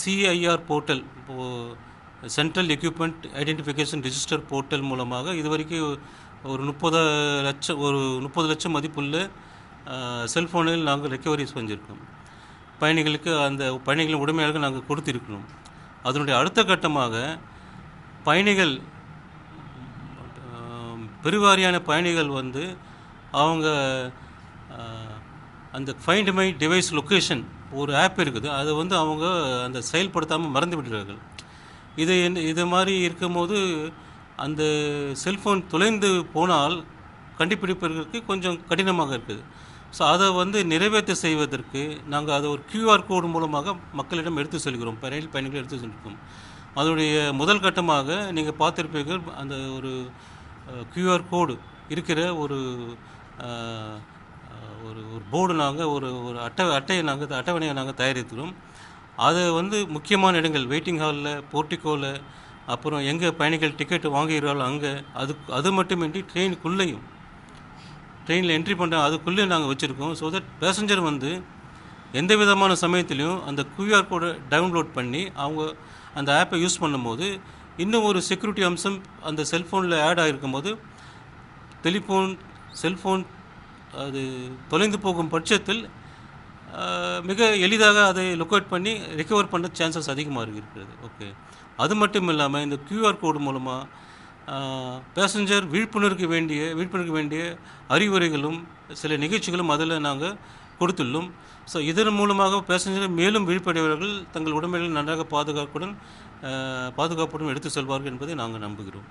CIR portal central equipment identification register portal மூலமாக இது வரைக்கும் ஒரு முப்பது லட்சம் ஒரு முப்பது லட்சம் மதிப்புள்ள செல்ஃபோனில் நாங்கள் ரெக்கவரி செஞ்சுருக்கோம். பயணிகளுக்கு அந்த பயணிகளின் உடைமையாக நாங்கள் கொடுத்திருக்கிறோம். அதனுடைய அடுத்த கட்டமாக பயணிகள் பெருவாரியான பயணிகள் வந்து அவங்க அந்த ஃபைண்ட் மை டிவைஸ் லொக்கேஷன் ஒரு ஆப் இருக்குது. அதை வந்து அவங்க அந்த செயல்படுத்தாமல் மறந்து விடுகிறார்கள் இது என்ன இது மாதிரி இருக்கும்போது அந்த செல்ஃபோன் தொலைந்து போனால் கண்டுபிடிப்பதற்கு கொஞ்சம் கடினமாக இருக்குது. ஸோ அதை வந்து நிறைவேற்ற செய்வதற்கு நாங்கள் அதை ஒரு கியூஆர் கோடு மூலமாக மக்களிடம் எடுத்து செல்கிறோம். ரயில் பயணிகள் எடுத்து செல்கிறோம். அதனுடைய முதல் கட்டமாக நீங்கள் பார்த்துருப்பீர்கள் அந்த ஒரு கியூஆர் கோடு இருக்கிற ஒரு ஒரு ஒரு போர்டு நாங்கள் ஒரு ஒரு அட்டை அட்டையை நாங்கள் அட்டவணையை நாங்கள் தயாரிக்கிறோம் அதை வந்து முக்கியமான இடங்கள் வெயிட்டிங் ஹாலில் போர்ட்டிக்கோவில் அப்புறம் எங்கே பயணிகள் டிக்கெட் வாங்குகிறாரோ அங்கே அது அது மட்டுமின்றி ட்ரெயினுக்குள்ளேயும் ட்ரெயினில் என்ட்ரி பண்ணுற அதுக்குள்ளேயும் நாங்கள் வச்சுருக்கோம். ஸோ தட் பேசஞ்சர் வந்து எந்த விதமான சமயத்திலையும் அந்த கியூஆர் கோடை டவுன்லோட் பண்ணி அவங்க அந்த ஆப்பை யூஸ் பண்ணும்போது இன்னும் ஒரு செக்யூரிட்டி அம்சம் அந்த செல்ஃபோனில் ஆட் ஆகிருக்கும் போது டெலிஃபோன் செல்ஃபோன் அது தொலைந்து போகும் பட்சத்தில் மிக எளிதாக அதை லொக்கேட் பண்ணி ரெக்கவர் பண்ண சான்சஸ் அதிகமாக இருக்கிறது. ஓகே அது மட்டும் இல்லாமல் இந்த க்யூஆர் கோடு மூலமாக பேசஞ்சர் விழிப்புணர்வுக்கு வேண்டிய விழிப்புணர்வுக்கு வேண்டிய அறிவுரைகளும் சில நிகழ்ச்சிகளும் அதில் நாங்கள் கொடுத்துள்ளோம். ஸோ இதன் மூலமாக பேசஞ்சர் மேலும் விழிப்படையவர்கள் தங்கள் உடமைகளை நன்றாக பாதுகாப்புடன் பாதுகாப்புடன் எடுத்து செல்வார்கள் என்பதை நாங்கள் நம்புகிறோம்.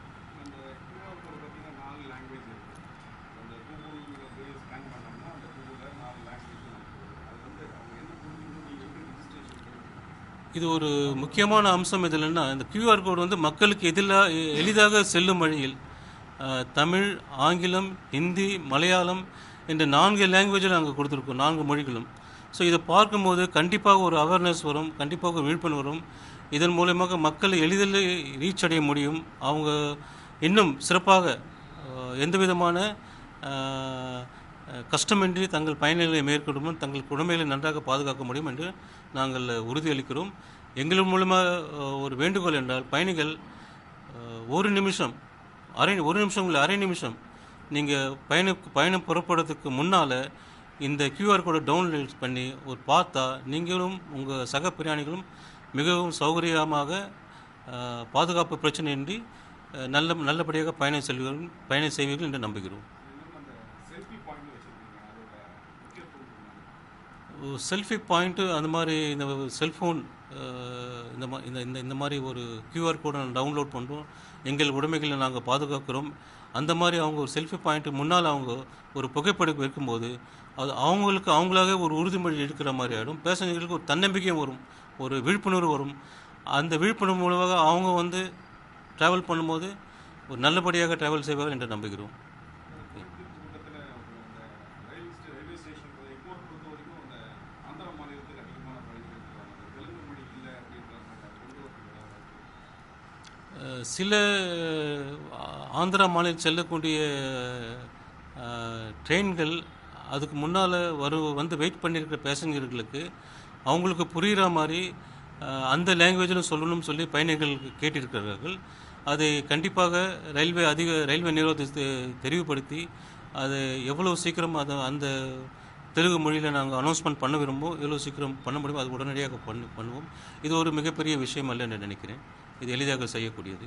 இது ஒரு முக்கியமான அம்சம் இதில் இந்த கியூஆர் கோடு வந்து மக்களுக்கு எதிலாக எளிதாக செல்லும் வழியில் தமிழ் ஆங்கிலம் ஹிந்தி மலையாளம் என்ற நான்கு லாங்குவேஜில் நாங்கள் கொடுத்துருக்கோம் நான்கு மொழிகளும். ஸோ இதை பார்க்கும்போது கண்டிப்பாக ஒரு அவேர்னஸ் வரும் கண்டிப்பாக ஒரு விழிப்புணர்வு வரும். இதன் மூலமாக மக்கள் எளிதில் ரீச் அடைய முடியும். அவங்க இன்னும் சிறப்பாக எந்த விதமான கஷ்டமின்றி தங்கள் பயணங்களை மேற்கொள்ளும் தங்கள் குழந்தைகளை நன்றாக பாதுகாக்க முடியும் என்று நாங்கள் உறுதியளிக்கிறோம். எங்கள் மூலமாக ஒரு வேண்டுகோள் என்றால் பயணிகள் ஒரு நிமிஷம் அரை ஒரு நிமிஷம் இல்லை அரை நிமிஷம் நீங்கள் பயண பயணம் புறப்படுறதுக்கு முன்னால் இந்த கியூஆர் கோடை டவுன்லோட் பண்ணி ஒரு பார்த்தா நீங்களும் உங்கள் சக பிரயாணிகளும் மிகவும் சௌகரியமாக பாதுகாப்பு பிரச்சனையின்றி நல்ல நல்லபடியாக பயணம் செல்வீர்கள் பயணம் செய்வீர்கள் என்று நம்புகிறோம். செல்ஃபி பாயிண்ட்டு அந்த மாதிரி இந்த செல்ஃபோன் இந்த மா இந்த இந்த இந்த மாதிரி ஒரு கியூஆர் கோடை டவுன்லோட் பண்ணுறோம் எங்கள் உடைமைகளை நாங்கள் பாதுகாக்கிறோம். அந்த மாதிரி அவங்க ஒரு செல்ஃபி பாயிண்ட்டு முன்னால் அவங்க ஒரு புகைப்படம் இருக்கும்போது அது அவங்களுக்கு அவங்களாக ஒரு உறுதிமொழி எடுக்கிற மாதிரி ஆகிடும் பேசஞ்சர்களுக்கு ஒரு தன்னம்பிக்கையும் வரும். ஒரு விழிப்புணர்வு வரும். அந்த விழிப்புணர்வு மூலமாக அவங்க வந்து ட்ராவல் பண்ணும்போது ஒரு நல்லபடியாக ட்ராவல் செய்வார்கள் என்று நம்புகிறோம் திருப்பதி கூட்டத்தில் அந்த ரயில் ஸ்டே ரயில்வே ஸ்டேஷன் எக்மோர் பொறுத்த வரைக்கும் அந்த ஆந்திர மாநிலத்துக்கு அதிகமான பயணிகள் இருக்கிறாங்க அந்த தெலுங்கு மொழி இல்லை அப்படின்ற மாதிரி அது கொண்டு வரதுக்கு அஹ் சில ஆந்திரா மாநிலம் செல்லக்கூடிய ட்ரெயின்கள் அதுக்கு முன்னால் வரு வந்து வெயிட் பண்ணியிருக்கிற பேசஞ்சர்களுக்கு அவங்களுக்கு புரிகிற மாதிரி அந்த லாங்குவேஜில் சொல்லணும்னு சொல்லி பயணிகள் கேட்டிருக்கிறார்கள். அதை கண்டிப்பாக ரயில்வே அதிக ரயில்வே நிர்வாகத்தை தெரிவுபடுத்தி அதை எவ்வளோ சீக்கிரம் அதை அந்த தெலுங்கு மொழியில் நாங்கள் அனௌன்ஸ்மெண்ட் பண்ண விரும்புவோம் எவ்வளோ சீக்கிரம் பண்ண முடியுமோ அது உடனடியாக பண்ணு பண்ணுவோம். இது ஒரு மிகப்பெரிய விஷயம் அல்ல என்று நினைக்கிறேன். இது எளிதாக செய்யக்கூடியது.